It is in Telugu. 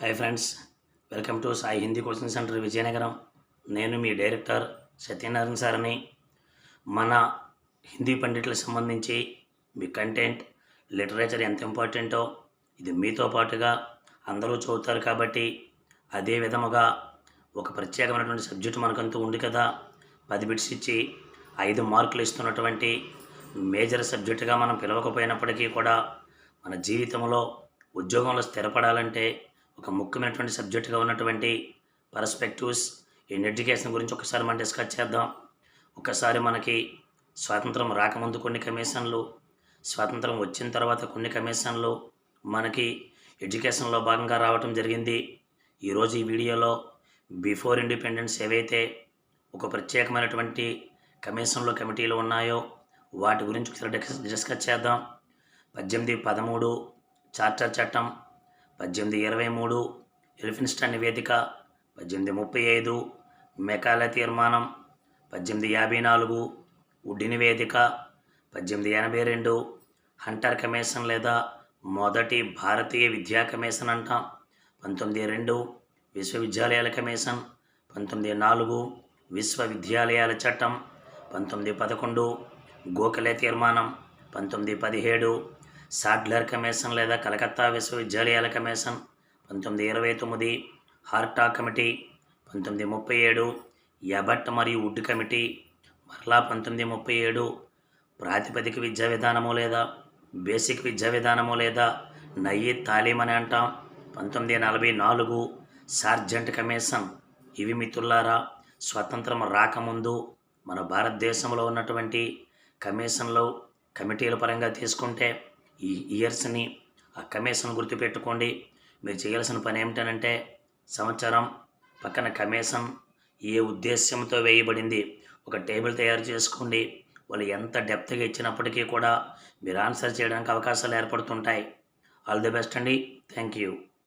Hi friends welcome to Sai Hindi coaching centre Vizianagaram. నేను మీ డైరెక్టర్ సత్యనారాయణ సార్ అని మన హిందీ పండితులకు సంబంధించి మీ కంటెంట్ లిటరేచర్ ఎంత ఇంపార్టెంటో ఇది మీతో పాటుగా అందరూ చదువుతారు కాబట్టి అదే విధముగా ఒక ప్రత్యేకమైనటువంటి సబ్జెక్ట్ మనకంతా ఉంది కదా. పది బిట్స్ ఇచ్చి ఐదు మార్కులు ఇస్తున్నటువంటి మేజర్ సబ్జెక్టుగా మనం పిలవకపోయినప్పటికీ కూడా మన జీవితంలో ఉద్యోగంలో స్థిరపడాలంటే ఒక ముఖ్యమైనటువంటి సబ్జెక్టుగా ఉన్నటువంటి పర్స్పెక్టివ్స్ ఇన్ ఎడ్యుకేషన్ గురించి ఒకసారి మనం డిస్కస్ చేద్దాం. ఒకసారి మనకి స్వాతంత్రం రాకముందు కొన్ని కమిషన్లు స్వాతంత్రం వచ్చిన తర్వాత కొన్ని కమిషన్లు మనకి ఎడ్యుకేషన్లో భాగంగా రావటం జరిగింది. ఈరోజు ఈ వీడియోలో బిఫోర్ ఇండిపెండెన్స్ ఏవైతే ఒక ప్రత్యేకమైనటువంటి కమిషన్లు కమిటీలు ఉన్నాయో వాటి గురించి ఒకసారి డిస్కస్ చేద్దాం. పద్దెనిమిది పదమూడు చార్టర్ చట్టం పద్దెనిమిది ఇరవై మూడు ఎలిఫిన్స్టన్ నివేదిక పద్దెనిమిది ముప్పై ఐదు మెకాల తీర్మానం పద్దెనిమిది యాభై నాలుగు ఉడ్డి నివేదిక పద్దెనిమిది ఎనభై రెండు హంటర్ కమిషన్ లేదా మొదటి భారతీయ విద్యా కమిషన్ అంటాం. పంతొమ్మిది రెండు విశ్వవిద్యాలయాల కమిషన్ పంతొమ్మిది నాలుగు విశ్వవిద్యాలయాల చట్టం పంతొమ్మిది పదకొండు గోఖలే తీర్మానం పంతొమ్మిది పదిహేడు సాడ్లర్ కమిషన్ లేదా కలకత్తా విశ్వవిద్యాలయాల కమిషన్ పంతొమ్మిది ఇరవై తొమ్మిది హార్టా కమిటీ పంతొమ్మిది ముప్పై ఏడు ఎబట్ మరియు వుడ్ కమిటీ మరలా పంతొమ్మిది ముప్పై ఏడు ప్రాతిపదిక విద్యా విధానము లేదా బేసిక్ విద్యా విధానము లేదా నయ్యి తాలీం అని అంటాం. పంతొమ్మిది నలభై నాలుగు సార్జెంట్ కమిషన్. ఇవి మిత్రులారా స్వతంత్రం రాకముందు మన భారతదేశంలో ఉన్నటువంటి కమిషన్లు కమిటీల పరంగా తీసుకుంటే ఈ ఇయర్స్ని ఆ కమిషన్ గుర్తుపెట్టుకోండి. మీరు చేయాల్సిన పని ఏమిటనంటే సంవత్సరం పక్కన కమిషన్ ఏ ఉద్దేశ్యంతో వేయబడింది ఒక టేబుల్ తయారు చేసుకోండి. వాళ్ళు ఎంత డెప్త్గా ఇచ్చినప్పటికీ కూడా మీరు ఆన్సర్ చేయడానికి అవకాశాలు ఏర్పడుతుంటాయి. ఆల్ ది బెస్ట్ అండి. Thank you.